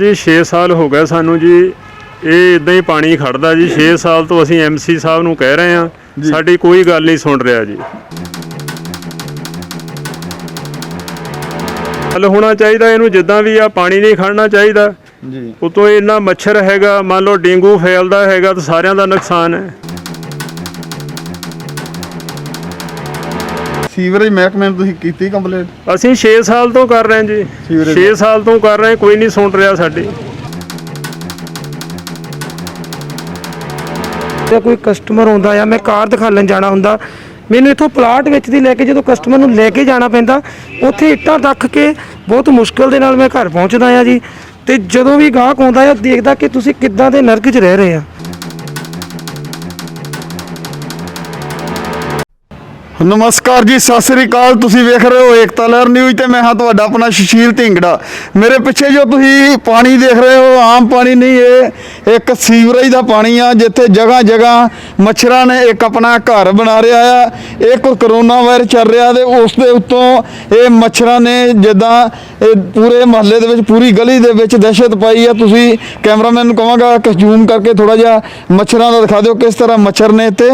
ਜੀ 6 ਸਾਲ ਹੋ ਗਏ ਸਾਨੂੰ ਜੀ। ਇਹ ਇਦਾਂ ਹੀ ਪਾਣੀ ਖੜਦਾ ਜੀ। 6 ਸਾਲ ਤੋਂ ਅਸੀਂ ਐਮਸੀ ਸਾਹਿਬ ਨੂੰ ਕਹਿ ਰਹੇ ਹਾਂ। ਸਾਡੀ ਕੋਈ ਗੱਲ ਨਹੀਂ ਸੁਣ ਰਿਹਾ ਜੀ। ਹੱਲ ਹੋਣਾ ਚਾਹੀਦਾ ਇਹਨੂੰ ਜਿੱਦਾਂ ਵੀ ਆ ਪਾਣੀ ਨਹੀਂ ਖੜਨਾ ਚਾਹੀਦਾ। ਜੀ। ਉਤੋਂ ਇੰਨਾ ਮੱਛਰ ਹੈਗਾ ਮੰਨ ਲਓ ਡੇਂਗੂ ਫੈਲਦਾ ਹੈਗਾ ਤਾਂ ਸਾਰਿਆਂ ਦਾ ਨੁਕਸਾਨ ਹੈ। ਸੀਵਰੇਜ ਮਹਿਕਮੇ ਨੂੰ ਤੁਸੀਂ ਕੀਤੀ ਕੰਪਲੇਂਟ? ਅਸੀਂ 6 ਸਾਲ ਤੋਂ ਕਰ ਰਹੇ ਹਾਂ ਜੀ। ਸੀਵਰੇਜ 6 ਸਾਲ ਤੋਂ ਕਰ ਰਹੇ ਹਾਂ, ਕੋਈ ਨਹੀਂ ਸੁਣ ਰਿਹਾ ਸਾਡੀ। ਜਾਂ ਕੋਈ ਕਸਟਮਰ ਆਉਂਦਾ ਆ ਮੈਂ ਕਾਰ ਦਿਖਾਲਣ ਜਾਣਾ ਹੁੰਦਾ ਮੈਨੂੰ ਇੱਥੋਂ ਪਲਾਟ ਵਿੱਚ ਦੀ ਲੈ ਕੇ ਜਦੋਂ ਕਸਟਮਰ ਨੂੰ ਲੈ ਕੇ ਜਾਣਾ ਪੈਂਦਾ ਉੱਥੇ ਇੱਟਾਂ ਰੱਖ ਕੇ ਬਹੁਤ ਮੁਸ਼ਕਲ ਦੇ ਨਾਲ ਮੈਂ ਘਰ ਪਹੁੰਚਦਾ ਆ ਜੀ। ਤੇ ਜਦੋਂ ਵੀ ਗਾਹਕ ਆਉਂਦਾ ਆ ਦੇਖਦਾ ਕਿ ਤੁਸੀਂ ਕਿੱਦਾਂ ਦੇ ਨਰਕ 'ਚ ਰਹਿ ਰਹੇ ਆ ਨਮਸਕਾਰ ਜੀ, ਸਤਿ ਸ੍ਰੀ ਅਕਾਲ। ਤੁਸੀਂ ਵੇਖ ਰਹੇ ਹੋ ਏਕਤਾ ਲਹਿਰ ਨਿਊਜ਼ ਤੇ ਮੈਂ ਹਾਂ ਤੁਹਾਡਾ ਆਪਣਾ ਸੁਸ਼ੀਲ ਢਿੰਗੜਾ। ਮੇਰੇ ਪਿੱਛੇ ਜੋ ਤੁਸੀਂ ਪਾਣੀ ਦੇਖ ਰਹੇ ਹੋ, ਆਮ ਪਾਣੀ ਨਹੀਂ, ਇਹ ਇੱਕ ਸੀਵਰੇਜ ਦਾ ਪਾਣੀ ਆ, ਜਿੱਥੇ ਜਗ੍ਹਾ ਜਗ੍ਹਾ ਮੱਛਰਾਂ ਨੇ ਇੱਕ ਆਪਣਾ ਘਰ ਬਣਾ ਰਿਹਾ ਆ। ਇਹ ਕੋਈ ਕਰੋਨਾ ਵਾਇਰਸ ਚੱਲ ਰਿਹਾ ਤੇ ਉਸ ਦੇ ਉੱਤੋਂ ਇਹ ਮੱਛਰਾਂ ਨੇ ਜਿੱਦਾਂ ਇਹ ਪੂਰੇ ਮਹੱਲੇ ਦੇ ਵਿੱਚ, ਪੂਰੀ ਗਲੀ ਦੇ ਵਿੱਚ ਦਹਿਸ਼ਤ ਪਾਈ ਆ। ਤੁਸੀਂ ਕੈਮਰਾਮੈਨ ਨੂੰ ਕਹਾਂਗਾ ਕਿ ਜ਼ੂਮ ਕਰਕੇ ਥੋੜਾ ਜਿਹਾ ਮੱਛਰਾਂ ਦਾ ਦਿਖਾ ਦਿਓ, ਕਿਸ ਤਰ੍ਹਾਂ ਮੱਛਰ ਨੇ ਇੱਥੇ।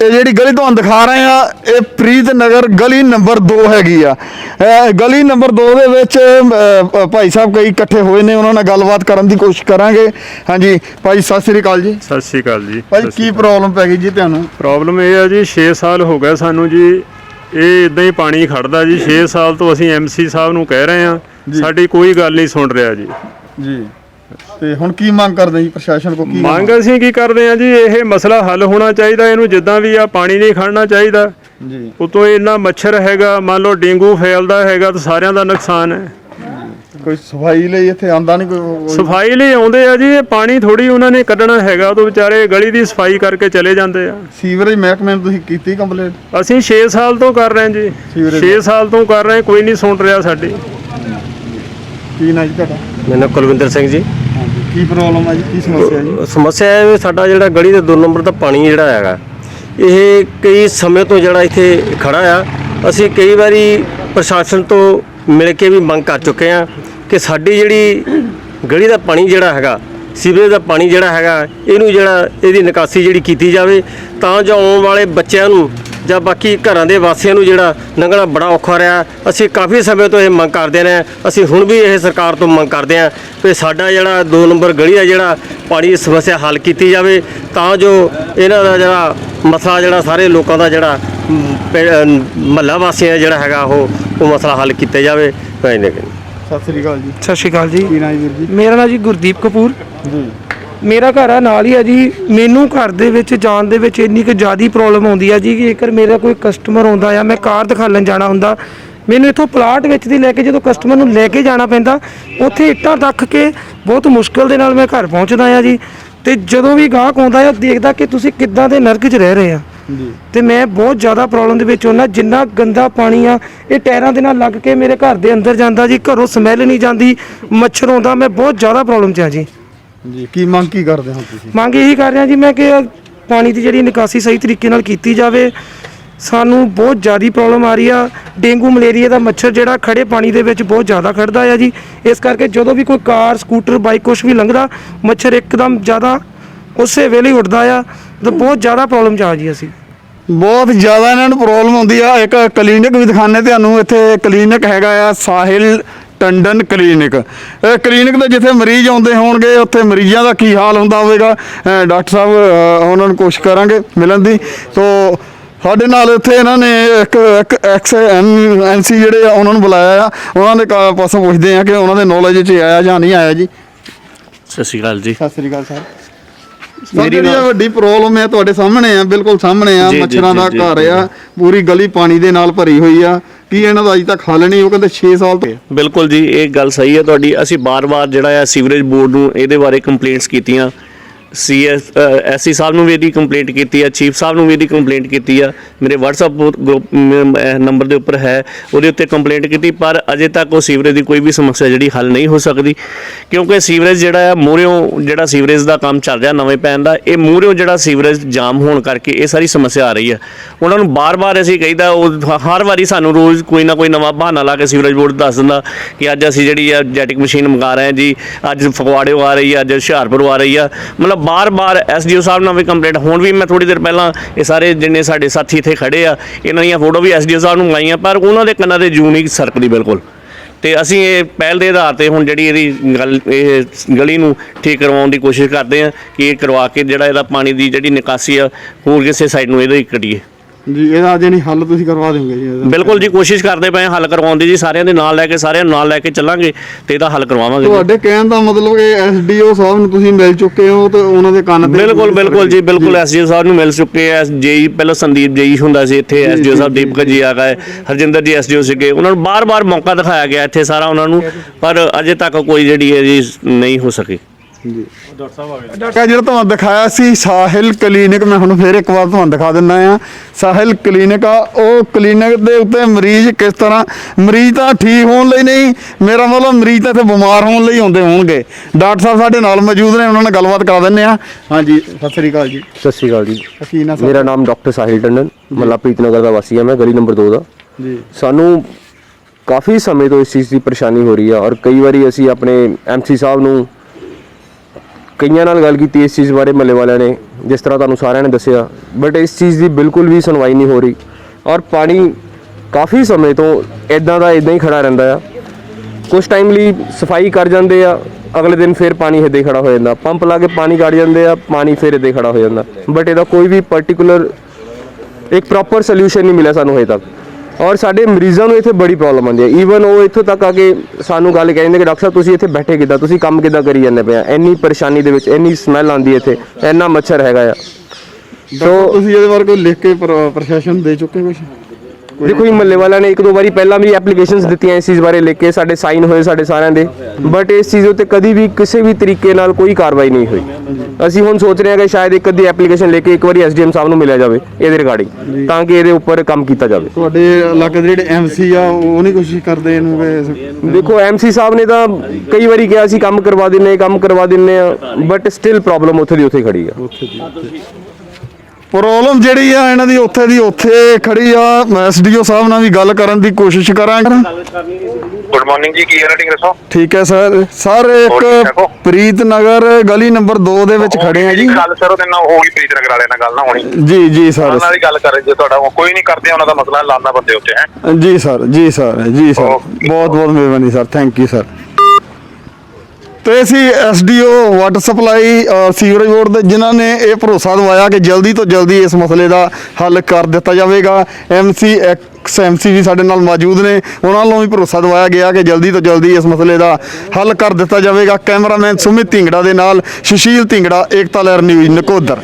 ਇਹ ਜਿਹੜੀ ਗਲੀ ਤੁਹਾਨੂੰ ਦਿਖਾ ਰਹੇ ਆ ਇਹ ਪ੍ਰੀਤ ਨਗਰ ਗਲੀ ਨੰਬਰ 2 ਹੈਗੀ ਆ। ਗਲੀ ਨੰਬਰ 2 ਦੇ ਵਿੱਚ ਭਾਈ ਸਾਹਿਬ ਕਈ ਇਕੱਠੇ ਹੋਏ ਨੇ ਉਹਨਾਂ ਨਾਲ ਗੱਲਬਾਤ ਕਰਨ ਦੀ ਕੋਸ਼ਿਸ਼ ਕਰਾਂਗੇ। ਹਾਂਜੀ ਭਾਈ ਸਤਿ ਸ੍ਰੀ ਅਕਾਲ ਜੀ। ਸਤਿ ਸ਼੍ਰੀ ਅਕਾਲ ਜੀ। ਭਾਈ ਕੀ ਪ੍ਰੋਬਲਮ ਪੈ ਗਈ ਜੀ ਤੁਹਾਨੂੰ? ਪ੍ਰੋਬਲਮ ਇਹ ਆ ਜੀ 6 ਸਾਲ ਹੋ ਗਏ ਸਾਨੂੰ ਜੀ। ਇਹ ਇਦਾਂ ਹੀ ਪਾਣੀ ਖੜਦਾ ਜੀ। 6 ਸਾਲ ਤੋਂ ਅਸੀਂ ਐਮਸੀ ਸਾਹਿਬ ਨੂੰ ਕਹਿ ਰਹੇ ਹਾਂ। ਸਾਡੀ ਕੋਈ ਗੱਲ ਨਹੀਂ ਸੁਣ ਰਿਹਾ ਜੀ। ਜੀ। ਤੇ ਹੁਣ ਕੀ ਮੰਗ ਕਰਦੇ ਜੀ ਪ੍ਰਸ਼ਾਸਨ ਕੋ ਕੀ ਮੰਗ ਅਸੀਂ ਕੀ ਕਰਦੇ ਹਾਂ ਜੀ ਇਹ ਮਸਲਾ ਹੱਲ ਹੋਣਾ ਚਾਹੀਦਾ ਇਹਨੂੰ ਜਿੱਦਾਂ ਵੀ ਆ ਪਾਣੀ ਨਹੀਂ ਖੜਨਾ ਚਾਹੀਦਾ। ਜੀ। ਉਤੋਂ ਇੰਨਾ ਮੱਛਰ ਹੈਗਾ ਮੰਨ ਲਓ ਡੇਂਗੂ ਫੈਲਦਾ ਹੈਗਾ ਤਾਂ ਸਾਰਿਆਂ ਦਾ ਨੁਕਸਾਨ ਹੈ। ਕੋਈ ਸਫ਼ਾਈ ਲਈ ਇੱਥੇ ਆਂਦਾ ਨਹੀਂ ਕੋਈ ਸਫ਼ਾਈ ਲਈ ਆਉਂਦੇ ਆ ਜੀ ਇਹ ਪਾਣੀ ਥੋੜੀ ਉਹਨਾਂ ਨੇ ਕੱਢਣਾ ਹੈਗਾ ਉਹ ਵਿਚਾਰੇ ਗਲੀ ਦੀ ਸਫ਼ਾਈ ਕਰਕੇ ਚਲੇ ਜਾਂਦੇ ਆ। ਸੀਵਰੇਜ ਮਹਿਕਮੇ ਨੂੰ ਤੁਸੀਂ ਕੀਤੀ ਕੰਪਲੇਂਟ? ਅਸੀਂ 6 ਸਾਲ ਤੋਂ ਕਰ ਰਹੇ ਹਾਂ ਜੀ ਸੀਵਰੇਜ 6 ਸਾਲ ਤੋਂ ਕਰ ਰਹੇ ਕੋਈ ਨਹੀਂ ਸੁਣ ਰਿਹਾ ਸਾਡੀ। ਕੀ ਨਾ ਜੀ ਤੁਹਾਡਾ? ਮੇਰਾ ਨਾਮ ਕੁਲਵਿੰਦਰ ਸਿੰਘ ਜੀ। ਕੀ ਪ੍ਰੋਬਲਮ ਆ ਜੀ? ਕੀ ਸਮੱਸਿਆ ਜੀ? ਸਮੱਸਿਆ ਹੈ ਵੀ ਸਾਡਾ ਜਿਹੜਾ ਗਲੀ ਦੇ 2 ਨੰਬਰ ਦਾ ਪਾਣੀ ਜਿਹੜਾ ਹੈਗਾ, ਇਹ ਕਈ ਸਮੇਂ ਤੋਂ ਜਿਹੜਾ ਇੱਥੇ ਖੜਾ ਆ। ਅਸੀਂ ਕਈ ਵਾਰੀ ਪ੍ਰਸ਼ਾਸਨ ਤੋਂ ਮਿਲ ਕੇ ਵੀ ਮੰਗ ਕਰ ਚੁੱਕੇ ਆ ਕਿ ਸਾਡੀ ਜਿਹੜੀ ਗਲੀ ਦਾ ਪਾਣੀ ਜਿਹੜਾ ਹੈਗਾ, ਸੀਵਰੇਜ ਦਾ ਪਾਣੀ ਜਿਹੜਾ ਹੈਗਾ, ਇਹਨੂੰ ਜਿਹੜਾ ਇਹਦੀ ਨਿਕਾਸੀ ਜਿਹੜੀ ਕੀਤੀ ਜਾਵੇ ਤਾਂ ਜੋ ਆਉਣ ਵਾਲੇ ਬੱਚਿਆਂ ਨੂੰ ਜਾਂ ਬਾਕੀ ਘਰਾਂ ਦੇ ਵਾਸੀਆਂ ਨੂੰ ਜਿਹੜਾ ਲੰਘਣਾ ਬੜਾ ਔਖਾ ਰਿਹਾ। ਅਸੀਂ ਕਾਫੀ ਸਮੇਂ ਤੋਂ ਇਹ ਮੰਗ ਕਰਦੇ ਨੇ। ਅਸੀਂ ਹੁਣ ਵੀ ਇਹ ਸਰਕਾਰ ਤੋਂ ਮੰਗ ਕਰਦੇ ਹਾਂ ਕਿ ਸਾਡਾ ਜਿਹੜਾ 2 ਨੰਬਰ ਗਲੀ ਦਾ ਜਿਹੜਾ ਪਾਣੀ ਦੀ ਸਮੱਸਿਆ ਹੱਲ ਕੀਤੀ ਜਾਵੇ ਤਾਂ ਜੋ ਇਹਨਾਂ ਦਾ ਜਿਹੜਾ ਮਸਲਾ ਜਿਹੜਾ ਸਾਰੇ ਲੋਕਾਂ ਦਾ ਜਿਹੜਾ ਮਹੱਲਾ ਵਾਸੀਆਂ ਦਾ ਜਿਹੜਾ ਹੈਗਾ ਉਹ ਉਹ ਮਸਲਾ ਹੱਲ ਕੀਤਾ ਜਾਵੇ। ਸਤਿ ਸ੍ਰੀ ਅਕਾਲ ਜੀ। ਸਤਿ ਸ਼੍ਰੀ ਅਕਾਲ ਜੀ। ਕੀ ਨਾ ਜੀ ਵੀਰ ਜੀ? ਮੇਰਾ ਨਾਮ ਜੀ ਗੁਰਦੀਪ ਕਪੂਰ। ਜੀ। ਮੇਰਾ ਘਰ ਆ ਨਾਲ ਹੀ ਆ ਜੀ। ਮੈਨੂੰ ਘਰ ਦੇ ਵਿੱਚ ਜਾਣ ਦੇ ਵਿੱਚ ਇੰਨੀ ਕੁ ਜ਼ਿਆਦੀ ਪ੍ਰੋਬਲਮ ਆਉਂਦੀ ਆ ਜੀ ਕਿ ਜੇਕਰ ਮੇਰਾ ਕੋਈ ਕਸਟਮਰ ਆਉਂਦਾ ਆ ਮੈਂ ਕਾਰ ਦਿਖਾਲਣ ਜਾਣਾ ਹੁੰਦਾ ਮੈਨੂੰ ਇੱਥੋਂ ਪਲਾਟ ਵਿੱਚ ਦੀ ਲੈ ਕੇ ਜਦੋਂ ਕਸਟਮਰ ਨੂੰ ਲੈ ਕੇ ਜਾਣਾ ਪੈਂਦਾ ਉੱਥੇ ਇੱਟਾਂ ਰੱਖ ਕੇ ਬਹੁਤ ਮੁਸ਼ਕਲ ਦੇ ਨਾਲ ਮੈਂ ਘਰ ਪਹੁੰਚਦਾ ਆ ਜੀ। ਤੇ ਜਦੋਂ ਵੀ ਗਾਹਕ ਆਉਂਦਾ ਆ ਦੇਖਦਾ ਕਿ ਤੁਸੀਂ ਕਿੱਦਾਂ ਦੇ ਨਰਕ 'ਚ ਰਹਿ ਰਹੇ ਆ। ਤੇ ਮੈਂ ਬਹੁਤ ਜ਼ਿਆਦਾ ਪ੍ਰੋਬਲਮ ਦੇ ਵਿੱਚ ਹੁੰਦਾ ਜਿੰਨਾ ਗੰਦਾ ਪਾਣੀ ਆ ਇਹ ਟਾਇਰਾਂ ਦੇ ਨਾਲ ਲੱਗ ਕੇ ਮੇਰੇ ਘਰ ਦੇ ਅੰਦਰ ਜਾਂਦਾ ਜੀ ਘਰੋਂ ਸਮੈਲ ਨਹੀਂ ਜਾਂਦੀ ਮੱਛਰ ਆਉਂਦਾ ਮੈਂ ਬਹੁਤ ਜ਼ਿਆਦਾ ਪ੍ਰੋਬਲਮ 'ਚ ਆ ਜੀ। ਜੀ ਕੀ ਮੰਗ ਕੀ ਕਰਦੇ ਹੋ ਤੁਸੀਂ? ਮੰਗ ਇਹੀ ਕਰ ਰਿਹਾ ਜੀ ਮੈਂ ਕਿ ਪਾਣੀ ਦੀ ਜਿਹੜੀ ਨਿਕਾਸੀ ਸਹੀ ਤਰੀਕੇ ਨਾਲ ਕੀਤੀ ਜਾਵੇ। ਸਾਨੂੰ ਬਹੁਤ ਜ਼ਿਆਦੀ ਪ੍ਰੋਬਲਮ ਆ ਰਹੀ ਆ। ਡੇਂਗੂ ਮਲੇਰੀਆ ਦਾ ਮੱਛਰ ਜਿਹੜਾ ਖੜੇ ਪਾਣੀ ਦੇ ਵਿੱਚ ਬਹੁਤ ਜ਼ਿਆਦਾ ਖੜਦਾ ਆ ਜੀ। ਇਸ ਕਰਕੇ ਜਦੋਂ ਵੀ ਕੋਈ ਕਾਰ ਸਕੂਟਰ ਬਾਈਕ ਕੁਛ ਵੀ ਲੰਘਦਾ ਮੱਛਰ ਇੱਕਦਮ ਜ਼ਿਆਦਾ ਉਸੇ ਵੇਲੇ ਹੀ ਉੱਡਦਾ ਆ। ਤਾਂ ਬਹੁਤ ਜ਼ਿਆਦਾ ਪ੍ਰੋਬਲਮ ਚ ਆ ਜੀ ਅਸੀਂ। ਬਹੁਤ ਜ਼ਿਆਦਾ ਇਹਨਾਂ ਨੂੰ ਪ੍ਰੋਬਲਮ ਹੁੰਦੀ ਆ। ਇੱਕ ਕਲੀਨਿਕ ਵੀ ਦਿਖਾਣੇ ਤੁਹਾਨੂੰ। ਇੱਥੇ ਕਲੀਨਿਕ ਹੈਗਾ ਆ ਸਾਹਿਲ ਟੰਡਨ ਕਲੀਨਿਕ। ਇਹ ਕਲੀਨਿਕ ਦੇ ਜਿੱਥੇ ਮਰੀਜ਼ ਆਉਂਦੇ ਹੋਣਗੇ ਉੱਥੇ ਮਰੀਜ਼ਾਂ ਦਾ ਕੀ ਹਾਲ ਹੁੰਦਾ ਹੋਵੇਗਾ? ਡਾਕਟਰ ਸਾਹਿਬ ਉਹਨਾਂ ਨੂੰ ਕੋਸ਼ਿਸ਼ ਕਰਾਂਗੇ ਮਿਲਣ ਦੀ। ਤੋਂ ਸਾਡੇ ਨਾਲ ਇੱਥੇ ਇਹਨਾਂ ਨੇ ਇੱਕ ਇੱਕ ਐਕਸ ਐਨਸੀ ਜਿਹੜੇ ਆ ਉਹਨਾਂ ਨੂੰ ਬੁਲਾਇਆ ਆ। ਉਹਨਾਂ ਦੇ ਕਾ- ਪਾਸੋਂ ਪੁੱਛਦੇ ਆ ਕਿ ਉਹਨਾਂ ਦੇ ਨੌਲੇਜ 'ਚ ਆਇਆ ਜਾਂ ਨਹੀਂ ਆਇਆ ਜੀ। ਸਤਿ ਸ਼੍ਰੀ ਅਕਾਲ ਜੀ। ਸਤਿ ਸ੍ਰੀ ਅਕਾਲ ਸਰ। ਮੇਰੀ ਜਿਹੜੀ ਵੱਡੀ ਪ੍ਰੋਬਲਮ ਹੈ ਤੁਹਾਡੇ ਸਾਹਮਣੇ ਆ ਬਿਲਕੁਲ ਸਾਹਮਣੇ ਆ ਮੱਛਰਾਂ ਦਾ ਘਰ ਆ ਪੂਰੀ ਗਲੀ ਪਾਣੀ ਦੇ ਨਾਲ ਭਰੀ ਹੋਈ ਆ। ਕੀ ਇਹਨਾਂ ਦਾ ਅਜੇ ਤੱਕ ਹੱਲ ਨਹੀਂ, ਉਹ ਕਹਿੰਦੇ 6 ਸਾਲ ਤੋਂ। ਬਿਲਕੁਲ ਜੀ, ਇਹ ਗੱਲ ਸਹੀ ਹੈ ਤੁਹਾਡੀ। ਅਸੀਂ ਬਾਰ-ਬਾਰ ਜਿਹੜਾ ਆ ਸੀਵਰੇਜ ਬੋਰਡ ਨੂੰ ਇਹਦੇ ਬਾਰੇ ਕੰਪਲੇਂਟਸ ਕੀਤੀਆਂ। ਸੀਐਸ ਐਸਸੀ ਸਾਹਿਬ ਨੂੰ ਵੀ ਇਹਦੀ ਕੰਪਲੇਂਟ ਕੀਤੀ ਆ ਚੀਫ ਸਾਹਿਬ ਨੂੰ ਵੀ ਇਹਦੀ ਕੰਪਲੇਂਟ ਕੀਤੀ ਆ। ਮੇਰੇ WhatsApp ਗਰੁੱਪ ਨੰਬਰ ਦੇ ਉੱਪਰ ਹੈ, ਉਹਦੇ ਉੱਤੇ ਕੰਪਲੇਂਟ ਕੀਤੀ, ਪਰ ਅਜੇ ਤੱਕ ਉਹ ਸੀਵਰੇਜ ਦੀ ਕੋਈ ਵੀ ਸਮੱਸਿਆ ਜਿਹੜੀ ਹੱਲ ਨਹੀਂ ਹੋ ਸਕਦੀ। ਕਿਉਂਕਿ ਸੀਵਰੇਜ ਜਿਹੜਾ ਆ ਮੂਹਰਿਓਂ ਜਿਹੜਾ ਸੀਵਰੇਜ ਦਾ ਕੰਮ ਚੱਲ ਰਿਹਾ ਨਵੇਂ ਪੈਣ ਦਾ, ਇਹ ਮੂਹਰਿਓਂ ਜਿਹੜਾ ਸੀਵਰੇਜ ਜਾਮ ਹੋਣ ਕਰਕੇ ਇਹ ਸਾਰੀ ਸਮੱਸਿਆ ਆ ਰਹੀ ਹੈ ਉਹਨਾਂ ਨੂੰ ਬਾਰ-ਬਾਰ ਅਸੀਂ ਕਹਿੰਦਾ, ਉਹ ਹਰ ਵਾਰੀ ਸਾਨੂੰ ਰੋਜ਼ ਕੋਈ ਨਾ ਕੋਈ ਨਵਾਂ ਬਹਾਨਾ ਲਾ ਕੇ ਸੀਵਰੇਜ ਬੋਰਡ ਦੱਸ ਦਿੰਦਾ ਕਿ ਅੱਜ ਅਸੀਂ ਜਿਹੜੀ ਆ ਜੈਟਿਕ ਮਸ਼ੀਨ ਮੰਗਾ ਰਹੇ ਹਾਂ ਜੀ, ਅੱਜ ਫਗਵਾੜਿਓ ਆ ਰਹੀ ਆ, ਅੱਜ ਹੁਸ਼ਿਆਰਪੁਰ ਆ ਰਹੀ ਆ। ਮਤਲਬ ਬਾਰ-ਬਾਰ ਐਸਡੀਓ ਸਾਹਿਬ ਨਾਲ ਵੀ ਕੰਪਲੇਂਟ ਹੁਣ ਵੀ ਮੈਂ ਥੋੜੀ ਦੇਰ ਪਹਿਲਾਂ ਇਹ ਸਾਰੇ ਜਿੰਨੇ ਸਾਡੇ ਸਾਥੀ ਇੱਥੇ ਖੜੇ ਆ, ਇਹਨਾਂ ਦੀਆਂ ਫੋਟੋ ਵੀ ਐਸਡੀਓ ਸਾਹਿਬ ਨੂੰ ਮੰਗਾਈਆਂ ਪਰ ਉਹਨਾਂ ਦੇ ਕੰਨਾਂ ਤੇ ਜੂੰ ਨਹੀਂ ਸਰਕਦੀ ਬਿਲਕੁਲ। ਤੇ ਅਸੀਂ ਇਹ ਪਹਿਲ ਦੇ ਆਧਾਰ ਤੇ ਹੁਣ ਜਿਹੜੀ ਇਹਦੀ ਗੱਲ, ਇਹ ਗਲੀ ਨੂੰ ਠੀਕ ਕਰਵਾਉਣ ਦੀ ਕੋਸ਼ਿਸ਼ ਕਰਦੇ ਆ ਕਿ ਇਹ ਕਰਵਾ ਕੇ ਜਿਹੜਾ ਇਹਦਾ ਪਾਣੀ ਦੀ ਜਿਹੜੀ ਨਿਕਾਸੀ ਆ, ਹੋਰ ਕਿਸੇ ਸਾਈਡ ਨੂੰ ਇਹਦੇ ਹੀ ਕੱਢੀਏ। ਜੀ ਇਹਦਾ ਅਜੇ ਨਹੀਂ ਹੱਲ ਤੁਸੀਂ ਕਰਵਾ ਦਿਓਗੇ ਜੀ ਇਹਦਾ। ਬਿਲਕੁਲ ਜੀ ਕੋਸ਼ਿਸ਼ ਕਰਦੇ ਪਏ ਹਾਂ ਹੱਲ ਕਰਵਾਉਣ ਦੀ ਜੀ ਸਾਰਿਆਂ ਦੇ ਨਾਲ ਲੈ ਕੇ ਸਾਰਿਆਂ ਨੂੰ ਨਾਲ ਲੈ ਕੇ ਚੱਲਾਂਗੇ ਤੇ ਇਹਦਾ ਹੱਲ ਕਰਵਾਵਾਂਗੇ ਜੀ। ਤੁਹਾਡੇ ਕਹਿਣ ਦਾ ਮਤਲਬ ਕਿ ਐਸਡੀਓ ਸਾਹਿਬ ਨੂੰ ਤੁਸੀਂ ਮਿਲ ਚੁੱਕੇ ਹੋ ਤੇ ਉਹਨਾਂ ਦੇ ਕੰਨ ਤੇ ਬਿਲਕੁਲ ਬਿਲਕੁਲ ਜੀ ਬਿਲਕੁਲ ਐਸਡੀਓ ਸਾਹਿਬ ਨੂੰ ਮਿਲ ਚੁੱਕੇ ਆ ਜੇਈ ਪਹਿਲਾਂ ਸੰਦੀਪ ਜੇਈ ਹੁੰਦਾ ਸੀ ਇੱਥੇ ਐਸਡੀਓ ਸਾਹਿਬ ਦੀਪਕ ਜੀ ਆ ਗਏ ਹਰਜਿੰਦਰ ਜੀ ਐਸਡੀਓ ਸੀਗੇ ਉਹਨਾਂ ਨੂੰ ਬਾਰ-ਬਾਰ ਮੌਕਾ ਦਿਖਾਇਆ ਗਿਆ ਇੱਥੇ ਸਾਰਾ ਉਹਨਾਂ ਨੂੰ ਪਰ ਅਜੇ ਤੱਕ ਕੋਈ ਜਿਹੜੀ ਹੈ ਜੀ ਨਹੀਂ ਹੋ ਸਕੀ। ਡਾਕਟਰ ਜਿਹੜਾ ਤੁਹਾਨੂੰ ਦਿਖਾਇਆ ਸੀ ਸਾਹਿਲ ਕਲੀਨਿਕ ਮੈਂ ਹੁਣ ਫੇਰ ਇੱਕ ਵਾਰ ਤੁਹਾਨੂੰ ਦਿਖਾ ਦਿੰਦਾ ਆ ਸਾਹਿਲ ਕਲੀਨਿਕ ਆ ਉਹ ਕਲੀਨਿਕ ਦੇ ਉੱਤੇ ਮਰੀਜ਼ ਕਿਸ ਤਰ੍ਹਾਂ ਮਰੀਜ਼ ਤਾਂ ਠੀਕ ਹੋਣ ਲਈ ਨਹੀਂ ਮੇਰਾ ਮਤਲਬ ਮਰੀਜ਼ ਤਾਂ ਇੱਥੇ ਬਿਮਾਰ ਹੋਣ ਲਈ ਆਉਂਦੇ ਹੋਣਗੇ। ਡਾਕਟਰ ਸਾਹਿਬ ਸਾਡੇ ਨਾਲ ਮੌਜੂਦ ਨੇ ਉਹਨਾਂ ਨਾਲ ਗੱਲਬਾਤ ਕਰਾ ਦਿੰਦੇ ਆ ਹਾਂਜੀ ਸਤਿ ਸ੍ਰੀ ਅਕਾਲ ਜੀ। ਸਤਿ ਸ਼੍ਰੀ ਅਕਾਲ ਜੀ। ਕੀ ਮੇਰਾ ਨਾਮ ਡਾਕਟਰ ਸਾਹਿਲ ਟੰਡਨ ਮੱਲਾ ਪ੍ਰੀਤਨਗਰ ਦਾ ਵਾਸੀ ਹਾਂ ਮੈਂ ਗਲੀ ਨੰਬਰ 2 ਦਾ। ਜੀ। ਸਾਨੂੰ ਕਾਫੀ ਸਮੇਂ ਤੋਂ ਇਸ ਚੀਜ਼ ਦੀ ਪਰੇਸ਼ਾਨੀ ਹੋ ਰਹੀ ਹੈ ਔਰ ਕਈ ਵਾਰੀ ਅਸੀਂ ਆਪਣੇ ਐਮਸੀ ਸਾਹਿਬ ਨੂੰ ਕਈਆਂ ਨਾਲ ਗੱਲ ਕੀਤੀ ਇਸ ਚੀਜ਼ ਬਾਰੇ ਮੱਲੇ ਵਾਲਿਆਂ ਨੇ, ਜਿਸ ਤਰ੍ਹਾਂ ਤੁਹਾਨੂੰ ਸਾਰਿਆਂ ਨੇ ਦੱਸਿਆ ਬਟ ਇਸ ਚੀਜ਼ ਦੀ ਬਿਲਕੁਲ ਵੀ ਸੁਣਵਾਈ ਨਹੀਂ ਹੋ ਰਹੀ। ਔਰ ਪਾਣੀ ਕਾਫੀ ਸਮੇਂ ਤੋਂ ਇਦਾਂ ਦਾ ਇਦਾਂ ਹੀ ਖੜਾ ਰਹਿੰਦਾ ਆ। ਕੁਝ ਟਾਈਮ ਲਈ ਸਫ਼ਾਈ ਕਰ ਜਾਂਦੇ ਆ, ਅਗਲੇ ਦਿਨ ਫਿਰ ਪਾਣੀ ਇੱਦਾਂ ਹੀ ਖੜਾ ਹੋ ਜਾਂਦਾ। ਪੰਪ ਲਾ ਕੇ ਪਾਣੀ ਕੱਢ ਜਾਂਦੇ ਆ, ਪਾਣੀ ਫਿਰ ਇੱਦਾਂ ਹੀ ਖੜਾ ਹੋ ਜਾਂਦਾ। ਬਟ ਇਹਦਾ ਕੋਈ ਵੀ ਪਾਰਟਿਕੂਲਰ ਇੱਕ ਪ੍ਰੋਪਰ ਸੋਲੂਸ਼ਨ ਨਹੀਂ ਮਿਲਿਆ ਸਾਨੂੰ ਹਜੇ ਤੱਕ। ਔਰ ਸਾਡੇ ਮਰੀਜ਼ਾਂ ਨੂੰ ਇੱਥੇ ਬੜੀ ਪ੍ਰੋਬਲਮ ਆਉਂਦੀ ਹੈ। ਈਵਨ ਉਹ ਇੱਥੋਂ ਤੱਕ ਆ ਕੇ ਸਾਨੂੰ ਗੱਲ ਕਹਿੰਦੇ ਕਿ ਡਾਕਟਰ ਸਾਹਿਬ ਤੁਸੀਂ ਇੱਥੇ ਬੈਠੇ ਕਿੱਦਾਂ? ਤੁਸੀਂ ਕੰਮ ਕਿੱਦਾਂ ਕਰੀ ਜਾਂਦੇ ਪਏ ਆ? ਇੰਨੀ ਪਰੇਸ਼ਾਨੀ ਦੇ ਵਿੱਚ ਇੰਨੀ ਸਮੈਲ ਆਉਂਦੀ ਹੈ ਇੱਥੇ। ਇੰਨਾ ਮੱਛਰ ਹੈਗਾ ਆ। ਸੋ ਤੁਸੀਂ ਇਹਦੇ ਬਾਰੇ ਕੋਈ ਲਿਖ ਕੇ ਪ੍ਰ- ਪ੍ਰਸ਼ਾਸਨ ਨੂੰ ਦੇ ਚੁੱਕੇ ਕੁਝ ਦੇਖੋ ਜੀ ਮੱਲੇ ਵਾਲਿਆਂ ਨੇ ਇੱਕ ਦੋ ਵਾਰੀ ਪਹਿਲਾਂ ਵੀ ਐਪਲੀਕੇਸ਼ਨਸ ਦਿੱਤੀਆਂ ਇਸ ਚੀਜ਼ ਬਾਰੇ ਲਿਖ ਕੇ ਸਾਡੇ ਸਾਈਨ ਹੋਏ ਸਾਡੇ ਸਾਰਿਆਂ ਦੇ ਬਟ ਇਸ ਚੀਜ਼ ਉੱਤੇ ਕਦੀ ਵੀ ਕਿਸੇ ਵੀ ਤਰੀਕੇ ਨਾਲ ਕੋਈ ਕਾਰਵਾਈ ਨਹੀਂ ਹੋਈ। ਅਸੀਂ ਹੁਣ ਸੋਚ ਰਹੇ ਹਾਂ ਕਿ ਸ਼ਾਇਦ ਇੱਕ ਅੱਧੀ ਐਪਲੀਕੇਸ਼ਨ ਲੈ ਕੇ ਇੱਕ ਵਾਰੀ ਐਸਡੀਐਮ ਸਾਹਿਬ ਨੂੰ ਮਿਲਿਆ ਜਾਵੇ ਇਹਦੇ ਰਿਗਾਰਡਿੰਗ ਤਾਂ ਕਿ ਇਹਦੇ ਉੱਪਰ ਕੰਮ ਕੀਤਾ ਜਾਵੇ। ਤੁਹਾਡੇ ਇਲਾਕੇ ਦੇ ਜਿਹੜੇ ਐਮਸੀ ਆ ਉਹ ਨਹੀਂ ਕੋਸ਼ਿਸ਼ ਕਰਦੇ ਇਹਨੂੰ ਦੇਖੋ ਐਮਸੀ ਸਾਹਿਬ ਨੇ ਤਾਂ ਕਈ ਵਾਰੀ ਕਿਹਾ ਸੀ ਕੰਮ ਕਰਵਾ ਦਿੰਨੇ ਕੰਮ ਕਰਵਾ ਦਿੰਨੇ ਆ ਬਟ ਸਟਿਲ ਪ੍ਰੋਬਲਮ ਉੱਥੇ ਦੀ ਉੱਥੇ ਖੜੀ ਆ। ਪ੍ਰੋਬਲਮ ਜਿਹੜੀ ਆ ਇਹਨਾਂ ਦੀ ਉੱਥੇ ਦੀ ਉੱਥੇ ਖੜੀ ਆ। ਐਸਡੀਓ ਸਾਹਿਬ ਨਾਲ ਵੀ ਗੱਲ ਕਰਨ ਦੀ ਕੋਸ਼ਿਸ਼ ਕਰਾਂਗੇ। ਗੁੱਡ ਮਾਰਨਿੰਗ ਜੀ ਕੀ ਹੈ ਰੇਟਿੰਗ ਦੱਸੋ? ਠੀਕ ਹੈ ਸਰ। ਸਰ ਇੱਕ ਹੋ? ਪ੍ਰੀਤ ਨਗਰ ਗਲੀ ਨੰਬਰ 2 ਦੇ ਵਿੱਚ ਖੜੇ ਆ ਜੀ। ਗੱਲ ਸਰ ਉਹਦੇ ਨਾਲ ਹੋ ਗਈ ਪ੍ਰੀਤ ਨਗਰ ਵਾਲਿਆਂ ਨਾਲ ਗੱਲ ਨਾ ਹੋਣੀ। ਜੀ ਜੀ ਸਰ। ਉਹਨਾਂ ਨਾਲ ਹੀ ਗੱਲ ਕਰ ਜੇ ਤੁਹਾਡਾ ਕੋਈ ਨਹੀਂ ਕਰਦੇ ਉਹਨਾਂ ਦਾ ਮਸਲਾ ਲਾਉਂਦਾ ਬੰਦੇ ਉੱਤੇ ਹੈ। ਜੀ ਸਰ ਜੀ ਸਰ ਜੀ ਸਰ. ਬਹੁਤ ਬਹੁਤ ਮਿਹਰਬਾਨੀ ਸਰ। ਥੈਂਕ ਯੂ ਸਰ ਤੇ ਅਸੀਂ ਐਸਡੀਓ ਵਾਟਰ ਸਪਲਾਈ ਅ, ਸੀਵਰੇਜ ਬੋਰਡ ਦੇ ਜਿਨ੍ਹਾਂ ਨੇ ਇਹ ਭਰੋਸਾ ਦਵਾਇਆ ਕਿ ਜਲਦੀ ਤੋਂ ਜਲਦੀ ਇਸ ਮਸਲੇ ਦਾ ਹੱਲ ਕਰ ਦਿੱਤਾ ਜਾਵੇਗਾ। ਐਮਸੀ ਐਕਸ ਐਮਸੀ ਵੀ ਸਾਡੇ ਨਾਲ ਮੌਜੂਦ ਨੇ। ਉਹਨਾਂ ਨੂੰ ਵੀ ਭਰੋਸਾ ਦਵਾਇਆ ਗਿਆ ਕਿ ਜਲਦੀ ਤੋਂ ਜਲਦੀ ਇਸ ਮਸਲੇ ਦਾ ਹੱਲ ਕਰ ਦਿੱਤਾ ਜਾਵੇਗਾ। ਕੈਮਰਾਮੈਨ ਸੁਮਿਤ ਢਿੰਗੜਾ ਦੇ ਨਾਲ ਸੁਸ਼ੀਲ ਢਿੰਗੜਾ ਏਕਤਾ ਲਹਿਰ ਨਿਊਜ਼ ਨਕੋਦਰ।